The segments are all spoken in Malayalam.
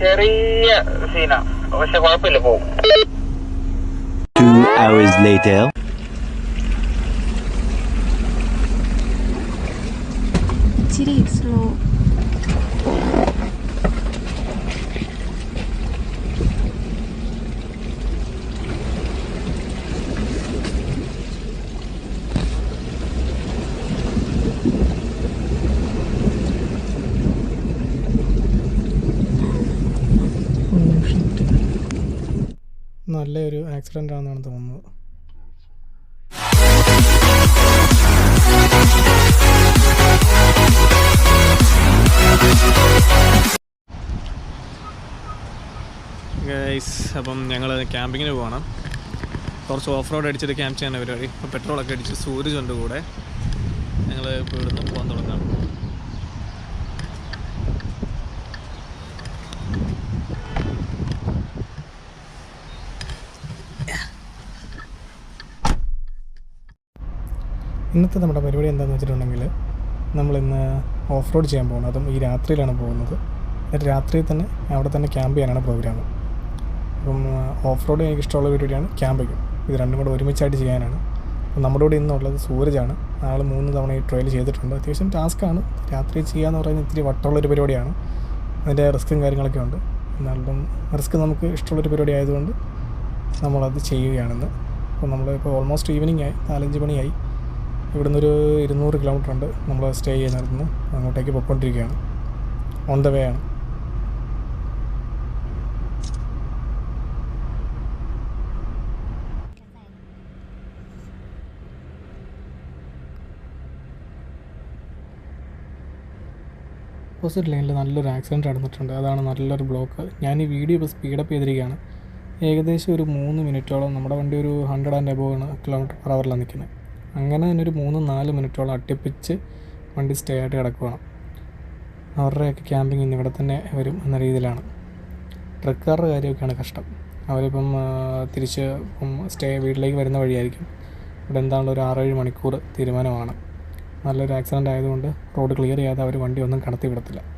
ചെറിയ സീനാ പക്ഷെ കുഴപ്പമില്ല പോവും Two hours later. ഇച്ചിരി സ്ലോ നല്ലൊരു ആക്സിഡന്റ് ആണെന്നാണ് തോന്നുന്നത്. ഗൈസ് അപ്പം ഞങ്ങൾ ക്യാമ്പിങ്ങിന് പോവാണ്. കുറച്ച് ഓഫ് റോഡ് അടിച്ചിട്ട് ക്യാമ്പ് ചെയ്യാൻ പരിപാടി. ഇപ്പോൾ പെട്രോളൊക്കെ അടിച്ച് സൂരജ് ഉണ്ട് കൂടെ ഞങ്ങൾ ഇപ്പോൾ ഇവിടുന്ന് പോകാൻ തുടങ്ങാം ഇന്നത്തെ നമ്മുടെ പരിപാടി എന്താണെന്ന് വെച്ചിട്ടുണ്ടെങ്കിൽ നമ്മളിന്ന് ഓഫ് റോഡ് ചെയ്യാൻ പോകുന്നത് അതും ഈ രാത്രിയിലാണ് പോകുന്നത്. എന്നിട്ട് തന്നെ അവിടെ തന്നെ ക്യാമ്പ് ചെയ്യാനാണ് പ്രോഗ്രാം. അപ്പം ഓഫ് റോഡ് എനിക്ക് ഇഷ്ടമുള്ള പരിപാടിയാണ് ക്യാമ്പിങ് ഇത് രണ്ടും കൂടെ ഒരുമിച്ചായിട്ട് ചെയ്യാനാണ്. അപ്പം നമ്മുടെ കൂടെ ഇന്നുള്ളത് സൂരജാണ്. ആൾ മൂന്ന് തവണ ഈ ട്രയൽ ചെയ്തിട്ടുണ്ട്. അത്യാവശ്യം ടാസ്ക്കാണ്. രാത്രി ചെയ്യാന്ന് പറയുന്നത് ഇത്തിരി വട്ടമുള്ളൊരു പരിപാടിയാണ്. അതിന്റെ റിസ്ക്കും കാര്യങ്ങളൊക്കെ ഉണ്ട്. എന്നാലും റിസ്ക് നമുക്ക് ഇഷ്ടമുള്ളൊരു പരിപാടി ആയതുകൊണ്ട് നമ്മളത് ചെയ്യുകയാണെന്ന്. അപ്പോൾ നമ്മളിപ്പോൾ ഓൾമോസ്റ്റ് ഈവനിങ് ആയി. നാലഞ്ച് മണിയായി. ഇവിടുന്ന് ഒരു ഇരുന്നൂറ് കിലോമീറ്റർ ഉണ്ട് നമ്മൾ സ്റ്റേ ചെയ്യുന്നിടത്തുനിന്ന് അങ്ങോട്ടേക്ക് പൊയ്ക്കൊണ്ടിരിക്കുകയാണ്. ഓൺ ദ വേ ആണ്. ഓപ്പോസിറ്റ് ലൈനിൽ നല്ലൊരു ആക്സിഡന്റ് നടന്നിട്ടുണ്ട്. അതാണ് നല്ലൊരു ബ്ലോക്ക് ഞാൻ ഈ വീഡിയോ ഇപ്പോൾ സ്പീഡപ്പ് ചെയ്തിരിക്കുകയാണ്. ഏകദേശം ഒരു മൂന്ന് മിനിറ്റോളം നമ്മുടെ വണ്ടി ഒരു ഹൺഡ്രഡ് ആൻഡ് എബോവ് ആണ് കിലോമീറ്റർ പെർ അവറിലാണ് നിൽക്കുന്നത്. അങ്ങനെ തന്നെ ഒരു മൂന്ന് നാല് മിനിറ്റോളം അട്ടിപ്പിച്ച് വണ്ടി സ്റ്റേ ആയിട്ട് കിടക്കുകയാണ് അവരുടെയൊക്കെ ക്യാമ്പിങ് ഇന്ന് ഇവിടെ തന്നെ വരും എന്ന രീതിയിലാണ്. ട്രക്കാരുടെ കാര്യമൊക്കെയാണ് കഷ്ടം. അവരിപ്പം തിരിച്ച് സ്റ്റേ വീട്ടിലേക്ക് വരുന്ന വഴിയായിരിക്കും. ഇവിടെ എന്താണല്ലോ ഒരു ആറേഴ് മണിക്കൂർ തീരുമാനമാണ്. നല്ലൊരു ആക്സിഡന്റ് ആയതുകൊണ്ട് റോഡ് ക്ലിയർ ചെയ്യാതെ അവർ വണ്ടി ഒന്നും കടത്തി വിടത്തില്ല.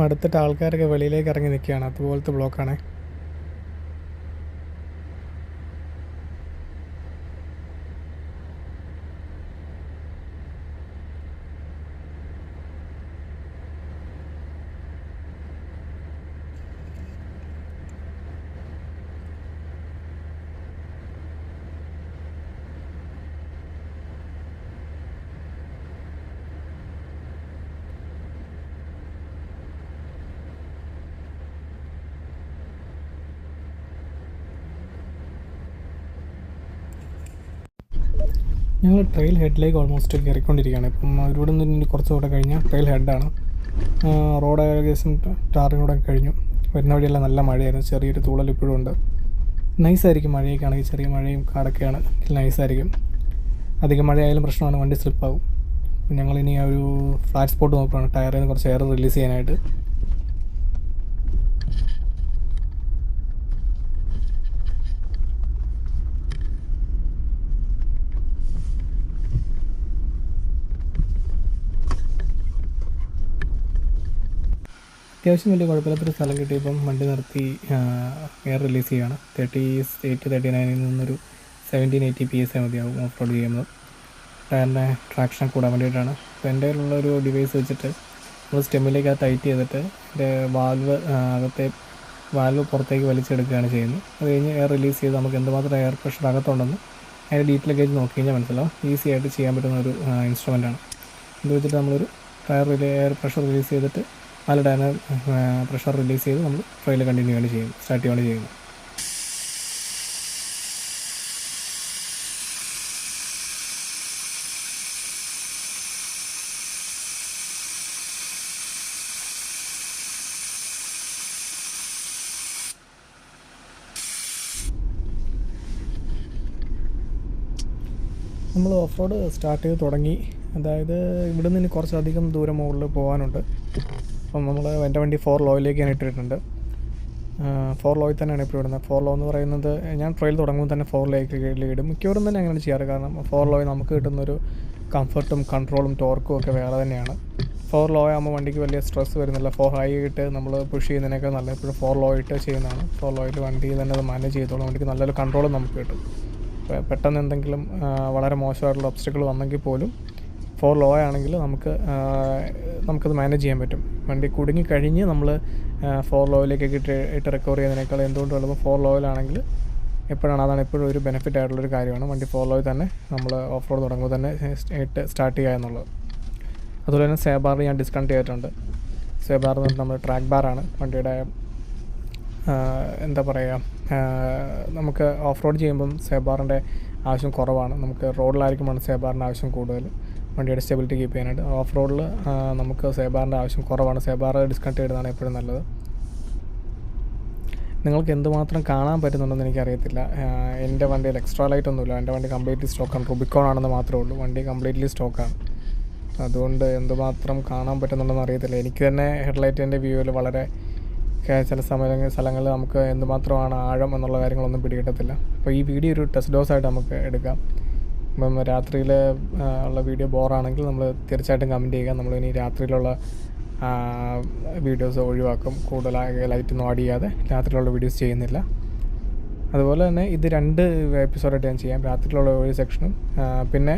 മടുത്തിട്ട് ആൾക്കാരൊക്കെ വെളിയിലേക്ക് ഇറങ്ങി നിൽക്കുകയാണ്. അതുപോലത്തെ ബ്ലോക്കാണ്. ഞങ്ങൾ ട്രെയിൽ ഹെഡിലേക്ക് ഓൾമോസ്റ്റ് കയറിക്കൊണ്ടിരിക്കുകയാണ്. ഇപ്പം ഇവിടെ നിന്ന് ഇനി കുറച്ച് കൂടെ കഴിഞ്ഞാൽ ട്രെയിൽ ഹെഡാണ് റോഡ് ഏകദേശം ടാറിനൂടെ കഴിഞ്ഞു. വരുന്ന വഴിയെല്ലാം നല്ല മഴയായിരുന്നു. ചെറിയൊരു തൂളൽ ഇപ്പോഴും ഉണ്ട്. നൈസായിരിക്കും മഴയൊക്കെ ആണെങ്കിൽ ചെറിയ മഴയും കാടൊക്കെയാണ് നൈസായിരിക്കും അധികം മഴയായാലും പ്രശ്നമാണ്. വണ്ടി സ്ലിപ്പാവും ഞങ്ങളിനി ആ ഒരു ഫ്ലാറ്റ് സ്പോട്ട് നോക്കുകയാണ്. ടയറിൽ നിന്ന് കുറച്ച് എയർ റിലീസ് ചെയ്യാനായിട്ട്. അത്യാവശ്യം വലിയ കുഴപ്പമില്ലാത്തൊരു സ്ഥലം കിട്ടിയപ്പം വണ്ടി നിർത്തി എയർ റിലീസ് ചെയ്യുകയാണ് തേർട്ടി എയ്റ്റ് തേർട്ടി നയനിൽ നിന്നൊരു സെവന്റീൻ എയ്റ്റി പി എസ് മതിയാവും ഓഫ് റോഡ് ചെയ്യുന്നത് ടയറിന്റെ ട്രാക്ഷൻ കൂടാൻ വേണ്ടിയിട്ടാണ്. അപ്പോൾ എന്റെ ഒരു ഡിവൈസ് വെച്ചിട്ട് നമ്മൾ സ്റ്റെമ്മിലേക്ക് അത് ടൈറ്റ് ചെയ്തിട്ട് എന്റെ വാൽവ് അകത്തെ വാൽവ് പുറത്തേക്ക് വലിച്ചെടുക്കുകയാണ് ചെയ്യുന്നത്. അത് കഴിഞ്ഞ് എയർ റിലീസ് ചെയ്ത് നമുക്ക് എന്തുമാത്രം എയർ പ്രഷർ അകത്തുണ്ടെന്ന് അതിന്റെ ഡീറ്റെയിൽ ഗേജ് നോക്കി കഴിഞ്ഞാൽ മനസ്സിലാവും. ഈസി ആയിട്ട് ചെയ്യാൻ പറ്റുന്ന ഒരു ഇൻസ്ട്രുമെന്റാണ് ഇത് വെച്ചിട്ട് നമ്മളൊരു tyre relay air pressure release ചെയ്തിട്ട് നല്ല ഡാന പ്രഷർ റിലീസ് ചെയ്ത് നമ്മൾ ട്രെയിൽ കണ്ടിന്യൂ ആണ് ചെയ്യുന്നത് സ്റ്റാർട്ട് ചെയ്യാണ് ചെയ്യുന്നത്. നമ്മൾ ഓഫ് റോഡ് സ്റ്റാർട്ട് ചെയ്ത് തുടങ്ങി. അതായത് ഇവിടെ നിന്ന് കുറച്ചധികം ദൂരം മുകളിൽ പോകാനുണ്ട് അപ്പം നമ്മൾ എന്റെ വണ്ടി ഫോർ ലോയിലേക്ക് ഞാൻ ഇട്ടിട്ടുണ്ട്. ഫോർ ലോയിൽ തന്നെയാണ് ഇപ്പോൾ ഇടുന്നത്. ഫോർ ലോ എന്ന് പറയുന്നത് ഞാൻ ട്രയൽ തുടങ്ങുമ്പോൾ തന്നെ ഫോർ ലോയിലേക്ക് ഇടും. മിക്കവാറും തന്നെ അങ്ങനെ ചെയ്യാറ്. കാരണം ഫോർ ലോയിൽ നമുക്ക് കിട്ടുന്നൊരു കംഫർട്ടും കൺട്രോളും ടോർക്കും ഒക്കെ വേറെ തന്നെയാണ്. ഫോർ ലോ ആകുമ്പോൾ വണ്ടിക്ക് വലിയ സ്ട്രെസ് വരുന്നില്ല. ഫോർ ഹൈ ഇട്ട് നമ്മൾ പുഷ് ചെയ്യുന്നതിനൊക്കെ നല്ല എപ്പോഴും ഫോർ ലോ ഇട്ട് ചെയ്യുന്നതാണ്. ഫോർ ലോയിൽ വണ്ടി തന്നെ അത് മാനേജ് ചെയ്തോളും. വണ്ടിക്ക് നല്ലൊരു കൺട്രോളും നമുക്ക് കിട്ടും. പെട്ടെന്ന് എന്തെങ്കിലും വളരെ മോശമായിട്ടുള്ള ഒബ്സ്റ്റക്കിൾ വന്നെങ്കിൽ പോലും ഫോർ ലോ ആണെങ്കിൽ നമുക്ക് നമുക്കത് മാനേജ് ചെയ്യാൻ പറ്റും. വണ്ടി കുടുങ്ങി കഴിഞ്ഞ് നമ്മൾ ഫോർ ലോയിലേക്കൊക്കെ ഇട്ട് ഇട്ട് റിക്കവർ ചെയ്യുന്നതിനേക്കാൾ എന്തുകൊണ്ടും എളുപ്പം ഫോർ ലോയിലാണെങ്കിൽ എപ്പോഴാണ് അതാണ് എപ്പോഴും ഒരു ബെനിഫിറ്റ് ആയിട്ടുള്ളൊരു കാര്യമാണ്. വണ്ടി ഫോർ ലോയിൽ തന്നെ നമ്മൾ ഓഫ് റോഡ് തുടങ്ങുമ്പോൾ തന്നെ ഇട്ട് സ്റ്റാർട്ട് ചെയ്യുക എന്നുള്ളത്. അതുപോലെ തന്നെ സേബാർ ഞാൻ ഡിസ്കൗണ്ട് ചെയ്തിട്ടുണ്ട്. സേബാർ എന്ന് പറഞ്ഞാൽ നമ്മുടെ ട്രാക്ക് ബാറാണ് വണ്ടിയുടെ എന്താ പറയുക നമുക്ക് ഓഫ് റോഡ് ചെയ്യുമ്പം സേബാറിന്റെ ആവശ്യം കുറവാണ്. നമുക്ക് റോഡിലായിരിക്കുമ്പോൾ സേബാറിന്റെ ആവശ്യം കൂടുതൽ. വണ്ടിയുടെ സ്റ്റെബിലിറ്റി കീപ്പ് ചെയ്യാനായിട്ട്. ഓഫ് റോഡിൽ നമുക്ക് സേബാറിന്റെ ആവശ്യം കുറവാണ്. സേബാർ ഡിസ്കണക്ട് ചെയ്തതാണ് എപ്പോഴും നല്ലത്. നിങ്ങൾക്ക് എന്തുമാത്രം കാണാൻ പറ്റുന്നുണ്ടെന്ന് എനിക്കറിയത്തില്ല. എന്റെ വണ്ടിയിൽ എക്സ്ട്രാ ലൈറ്റ് ഒന്നുമില്ല. എന്റെ വണ്ടി കംപ്ലീറ്റ്ലി സ്റ്റോക്കാണ് റുബിക്കോൺ ആണെന്ന് മാത്രമേ ഉള്ളൂ. വണ്ടി കംപ്ലീറ്റ്ലി സ്റ്റോക്കാണ് അതുകൊണ്ട് എന്തുമാത്രം കാണാൻ പറ്റുന്നുണ്ടെന്ന് അറിയത്തില്ല. എനിക്ക് തന്നെ ഹെഡ്ലൈറ്റിന്റെ വ്യൂവിൽ വളരെ ചില സമയ സ്ഥലങ്ങളിൽ നമുക്ക് എന്തുമാത്രമാണ് ആഴം എന്നുള്ള കാര്യങ്ങളൊന്നും പിടികിട്ടത്തില്ല. അപ്പോൾ ഈ വീഡിയോ ഒരു ടെസ്റ്റ് ഡോസ് ആയിട്ട് നമുക്ക് എടുക്കാം. ഇപ്പം രാത്രിയിൽ ഉള്ള വീഡിയോ ബോറാണെങ്കിൽ നമ്മൾ തീർച്ചയായിട്ടും കമന്റ് ചെയ്യുക. നമ്മൾ ഇനി രാത്രിയിലുള്ള വീഡിയോസ് ഒഴിവാക്കും. കൂടുതലായി ലൈറ്റൊന്നും ആഡ് ചെയ്യാതെ രാത്രിയിലുള്ള വീഡിയോസ് ചെയ്യുന്നില്ല. അതുപോലെ തന്നെ ഇത് രണ്ട് എപ്പിസോഡായിട്ട് ഞാൻ ചെയ്യാം. രാത്രിയിലുള്ള ഒരു സെക്ഷനും പിന്നെ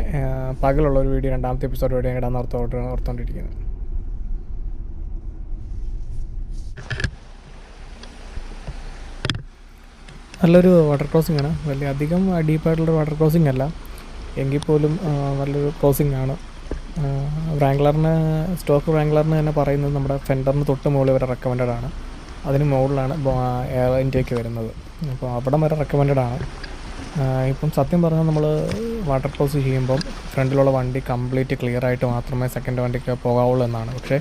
പകലുള്ള ഒരു വീഡിയോ രണ്ടാമത്തെ എപ്പിസോഡ് വീഡിയോ ഞാൻ ഇടാൻ ഓർത്തോട്ട് ഓർത്തുകൊണ്ടിരിക്കുന്നത് നല്ലൊരു വാട്ടർ ക്രോസിംഗ് ആണ്. വലിയ അധികം ഡീപ്പായിട്ടുള്ള വാട്ടർ ക്രോസിംഗ് അല്ല. എങ്കിൽ പോലും നല്ലൊരു ക്രോസിംഗ് ആണ്. റാങ്ക്ലറിന് സ്റ്റോക്ക് റാങ്ക്ലറിന് തന്നെ പറയുന്നത് നമ്മുടെ ഫെൻഡറിന് തൊട്ട് മുകളിൽ വരെ റെക്കമെൻഡഡ് ആണ്. അതിന് മുകളിലാണ് എയർ ഇൻടേക്ക് വരുന്നത്. അപ്പോൾ അവിടം വരെ റെക്കമെൻഡഡ് ആണ്. ഇപ്പം സത്യം പറഞ്ഞാൽ നമ്മൾ വാട്ടർ ക്രോസ് ചെയ്യുമ്പം ഫ്രണ്ടിലുള്ള വണ്ടി കംപ്ലീറ്റ് ക്ലിയർ ആയിട്ട് മാത്രമേ സെക്കൻഡ് വണ്ടിക്ക് പോകാവുള്ളൂ എന്നാണ്. പക്ഷേ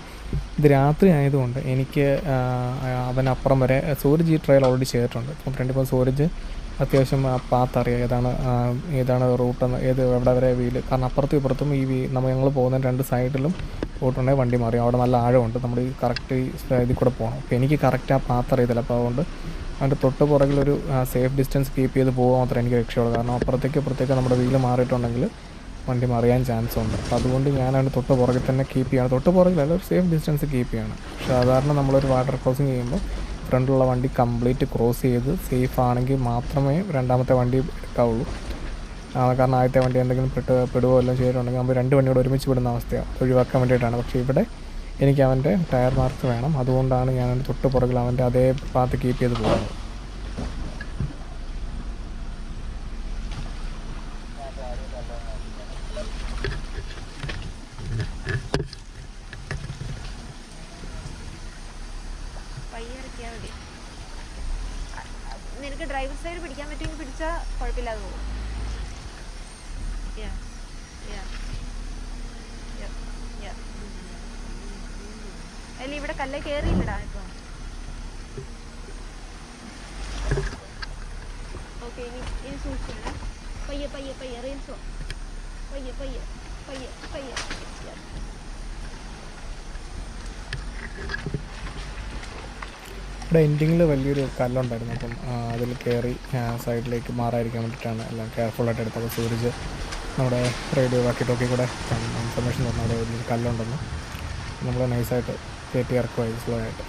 ഇത് രാത്രി ആയതുകൊണ്ട് എനിക്ക് അവനപ്പുറം വരെ സൂരജ് ഈ ട്രയൽ ഓൾറെഡി ചെയ്തിട്ടുണ്ട് അപ്പം ഫ്രണ്ടിപ്പോൾ സൂരജ് അത്യാവശ്യം പാത്ത് അറിയാം ഏതാണ് ആ, ഏതാണ് റൂട്ട് എന്ന് ഏത് എവിടെ വരെ വീൽ. കാരണം അപ്പുറത്തും ഇപ്പുറത്തും ഈ വീ നമ്മൾ ഞങ്ങൾ പോകുന്ന രണ്ട് സൈഡിലും റൂട്ടുണ്ടെങ്കിൽ വണ്ടി മാറി. അവിടെ നല്ല ആഴമുണ്ട്. നമ്മൾ ഈ കറക്റ്റ് ഇതിൽ കൂടെ പോകണം അപ്പോൾ എനിക്ക് കറക്റ്റ് ആ പാത്ത് അറിയത്തില്ല. അപ്പോൾ അതുകൊണ്ട് അതിന്റെ തൊട്ട് പുറകിലൊരു സേഫ് ഡിസ്റ്റൻസ് കീപ്പ് ചെയ്ത് പോകുക മാത്രമേ എനിക്ക് രക്ഷയുള്ളൂ കാരണം അപ്പുറത്തേക്ക് ഇപ്പുറത്തേക്ക് നമ്മുടെ വീൽ മാറിയിട്ടുണ്ടെങ്കിൽ വണ്ടി മറിയാൻ ചാൻസ് ഉണ്ട്. അപ്പോൾ അതുകൊണ്ട് ഞാൻ അതിന്റെ തൊട്ട് പുറകിൽ തന്നെ കീപ്പ് ചെയ്യണം. തൊട്ട് പുറകിലല്ല ഒരു സേഫ് ഡിസ്റ്റൻസ് കീപ്പ് ചെയ്യണം. സാധാരണ നമ്മളൊരു വാട്ടർ ക്രോസിങ് ചെയ്യുമ്പോൾ ഫ്രണ്ടിലുള്ള വണ്ടി കംപ്ലീറ്റ് ക്രോസ് ചെയ്ത് സേഫ് ആണെങ്കിൽ മാത്രമേ രണ്ടാമത്തെ വണ്ടി എടുക്കാവുള്ളൂ. കാരണം ആദ്യത്തെ വണ്ടി എന്തെങ്കിലും പെട്ട് പെടുവോ എല്ലാം ചെയ്തിട്ടുണ്ടെങ്കിൽ നമ്മൾ രണ്ട് വണ്ടിയോട് ഒരുമിച്ച് വിടുന്ന അവസ്ഥയാണ് ഒഴിവാക്കാൻ വേണ്ടിയിട്ടാണ്. പക്ഷേ ഇവിടെ എനിക്ക് അവന്റെ ടയർ മാർക്ക് വേണം. അതുകൊണ്ടാണ് ഞാൻ തൊട്ട് പുറകിൽ അവന്റെ അതേ പാത്ത് കീപ്പ് ചെയ്ത് പോകുന്നത്. ഡ്രൈവർ സൈഡ് പിടിക്കാൻ പറ്റുമെങ്കിൽ പിടിച്ചാൽ കുഴപ്പമില്ലാതെ പോകും Yeah. Yeah. Yep. Yeah. അല്ല ഇവിടെ കല്ലേ കയറിയില്ലടാ ഇപ്പൊ ഓക്കെ ഇനി ഇനി സൂക്ഷിക്കണം പയ്യെ പയ്യെ പയ്യെ റീൽസോ പയ്യെ പയ്യെ പയ്യെ പയ്യെ. ഇവിടെ എൻഡിങ്ങിൽ വലിയൊരു കല്ലുണ്ടായിരുന്നു അപ്പം അതിൽ കയറി സൈഡിലേക്ക് മാറാതിരിക്കാൻ വേണ്ടിയിട്ടാണ് എല്ലാം കെയർഫുള്ളായിട്ട് എടുത്തത്. സൂരജ് നമ്മുടെ റേഡിയോ വാക്കി ടോക്കി കൂടെ ഇൻഫർമേഷൻ തന്നു അവിടെ വലിയൊരു കല്ലുണ്ടെന്ന് നമ്മൾ നൈസായിട്ട് കയറ്റി ഇറക്കുമായി സ്ലോ ആയിട്ട്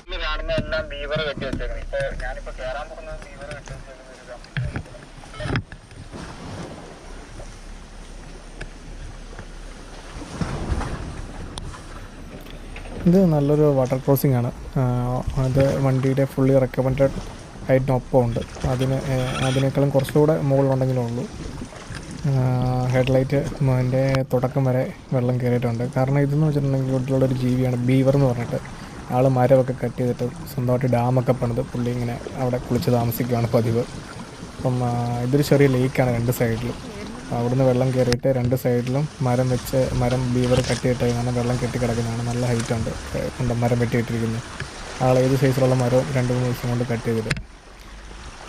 ഇന്ന് കാണുന്ന എല്ലാം ബീവർ കെട്ടി വെച്ചേക്കണം ഇപ്പൊ ഞാനിപ്പോ കേറാൻ പോകുന്നത് ബീവർ കെട്ടി വെച്ചേക്കുന്ന ഒരു കമ്പനിയാണ് ഇത് നല്ലൊരു വാട്ടർ ക്രോസിംഗ് ആണ്. അത് വണ്ടിയുടെ ഫുള്ളി റെക്കമെൻഡഡ് ഹൈറ്റിനൊപ്പം ഉണ്ട് അതിന് അതിനേക്കാളും കുറച്ചുകൂടെ മുകളിലുണ്ടെങ്കിലേ ഉള്ളൂ. ഹെഡ്ലൈറ്റ് അതിന്റെ തുടക്കം വരെ വെള്ളം കയറിയിട്ടുണ്ട്. കാരണം ഇതെന്ന് വെച്ചിട്ടുണ്ടെങ്കിൽ വീട്ടിലുള്ളൊരു ജീവിയാണ് ബീവർ എന്ന് പറഞ്ഞിട്ട്. ആൾ മരമൊക്കെ കട്ട് ചെയ്തിട്ട് സ്വന്തമായിട്ട് ഡാമൊക്കെ പണിത് പുള്ളി ഇങ്ങനെ അവിടെ കുളിച്ച് താമസിക്കുകയാണ് പതിവ്. അപ്പം ഇതൊരു ചെറിയ ലേക്കാണ് രണ്ട് സൈഡിലും അവിടുന്ന് വെള്ളം കയറിയിട്ട് രണ്ട് സൈഡിലും മരം വെച്ച് മരം ബീവർ കെട്ടിയിട്ടേക്കാണ് വെള്ളം കെട്ടി കിടക്കുന്നതാണ് നല്ല ഹൈറ്റ് ഉണ്ട്. കൊണ്ട് മരം വെട്ടിയിട്ടിരിക്കുന്നത് ആൾ ഏത് സൈസിലുള്ള മരവും രണ്ട് മൂന്ന് ദിവസം കൊണ്ട് കട്ട് ചെയ്തിട്ട്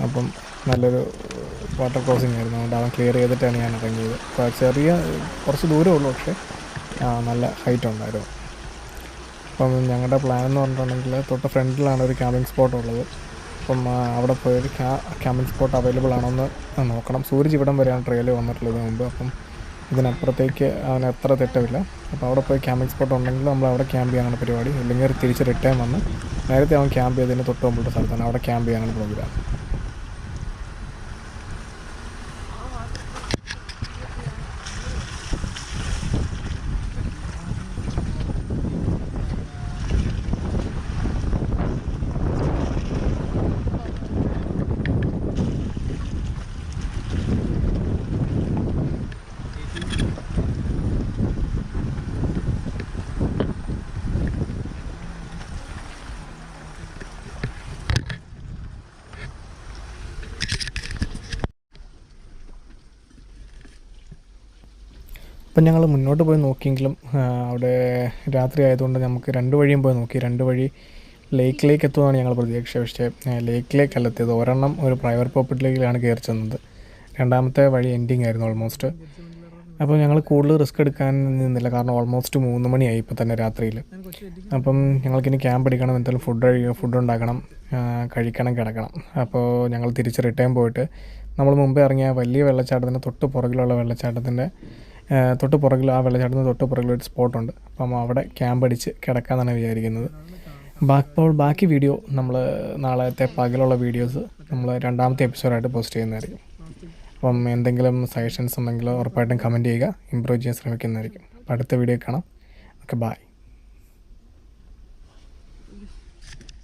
അപ്പം നല്ലൊരു വാട്ടർ ക്രോസിംഗ് ആയിരുന്നു. അതുകൊണ്ട് അവൻ ക്ലിയർ ചെയ്തിട്ടാണ് ഞാൻ ഇറങ്ങിയത്. ചെറിയ കുറച്ച് ദൂരമേ ഉള്ളൂ പക്ഷേ നല്ല ഹൈറ്റ് ഉണ്ടായിരുന്നു. അപ്പം ഞങ്ങളുടെ പ്ലാൻ എന്ന് പറഞ്ഞിട്ടുണ്ടെങ്കിൽ തൊട്ട് ഫ്രണ്ടിലാണ് ഒരു ക്യാമ്പിംഗ് സ്പോട്ട് ഉള്ളത്. അപ്പം അവിടെ പോയൊരു ക്യാ ക്യാമ്പിംഗ് സ്പോട്ട് അവൈലബിൾ ആണോന്ന് നോക്കണം. സൂരജ് ഇവിടം വരെയാണ് ട്രെയിൽ വന്നിട്ടുള്ളത് മുമ്പ്. അപ്പം ഇതിനപ്പുറത്തേക്ക് അവന് എത്ര തെറ്റമില്ല അപ്പോൾ അവിടെ പോയി ക്യാമ്പിംഗ് സ്പോട്ട് ഉണ്ടെങ്കിൽ നമ്മൾ അവിടെ ക്യാമ്പ് ചെയ്യാനാണ് പരിപാടി. അല്ലെങ്കിൽ തിരിച്ച് റിട്ടേൺ വന്ന് നേരത്തെ അവൻ ക്യാമ്പ് ചെയ്തതിന് തൊട്ട് മുമ്പുള്ള സ്ഥലത്താണ് അവിടെ ക്യാമ്പ് ചെയ്യാനാണ് പ്രോഗ്രാം അപ്പം ഞങ്ങൾ മുന്നോട്ട് പോയി നോക്കിയെങ്കിലും അവിടെ രാത്രി ആയതുകൊണ്ട് നമുക്ക് രണ്ട് വഴിയും പോയി നോക്കി. രണ്ട് വഴി ലേക്കിലേക്ക് എത്തുമെന്നാണ് ഞങ്ങൾ പ്രതീക്ഷ പക്ഷേ ലേക്കിലേക്ക് ലേക്കിലേക്കല്ല എത്തിയത് ഒരെണ്ണം ഒരു പ്രൈവറ്റ് പ്രോപ്പർട്ടിയിലേക്കാണ് കയറി ചെന്നത്. രണ്ടാമത്തെ വഴി എൻഡിങ് ആയിരുന്നു ഓൾമോസ്റ്റ് അപ്പോൾ ഞങ്ങൾ കൂടുതൽ റിസ്ക് എടുക്കാൻ നിന്നില്ല. കാരണം ഓൾമോസ്റ്റ് മൂന്ന് മണിയായി ഇപ്പോൾ തന്നെ രാത്രിയിൽ. അപ്പം ഞങ്ങൾക്കിനി ക്യാമ്പ് അടിക്കണം എന്തായാലും ഫുഡ് ഫുഡ് ഉണ്ടാക്കണം കഴിക്കണം കിടക്കണം. അപ്പോൾ ഞങ്ങൾ തിരിച്ച് റിട്ടേൺ പോയിട്ട് നമ്മൾ മുമ്പേ ഇറങ്ങിയ വലിയ വെള്ളച്ചാട്ടത്തിന്റെ തൊട്ട് പുറകിലുള്ള വെള്ളച്ചാട്ടത്തിന്റെ തൊട്ട് പുറകിൽ ആ വെള്ളച്ചാട്ടത്തിന് തൊട്ട് പുറകിൽ ഒരു സ്പോട്ടുണ്ട്. അപ്പം അവിടെ ക്യാമ്പ് അടിച്ച് കിടക്കാമെന്നാണ് വിചാരിക്കുന്നത്. ബാക്കി ബാക്കി വീഡിയോ നമ്മൾ നാളത്തെ പകലുള്ള വീഡിയോസ് നമ്മൾ രണ്ടാമത്തെ എപ്പിസോഡായിട്ട് പോസ്റ്റ് ചെയ്യുന്നതായിരിക്കും. അപ്പം എന്തെങ്കിലും സജഷൻസ് ഉണ്ടെങ്കിൽ ഉറപ്പായിട്ടും കമന്റ് ചെയ്യുക. ഇമ്പ്രൂവ് ചെയ്യാൻ ശ്രമിക്കുന്നതായിരിക്കും. അപ്പോൾ അടുത്ത വീഡിയോ കാണാം. Okay bye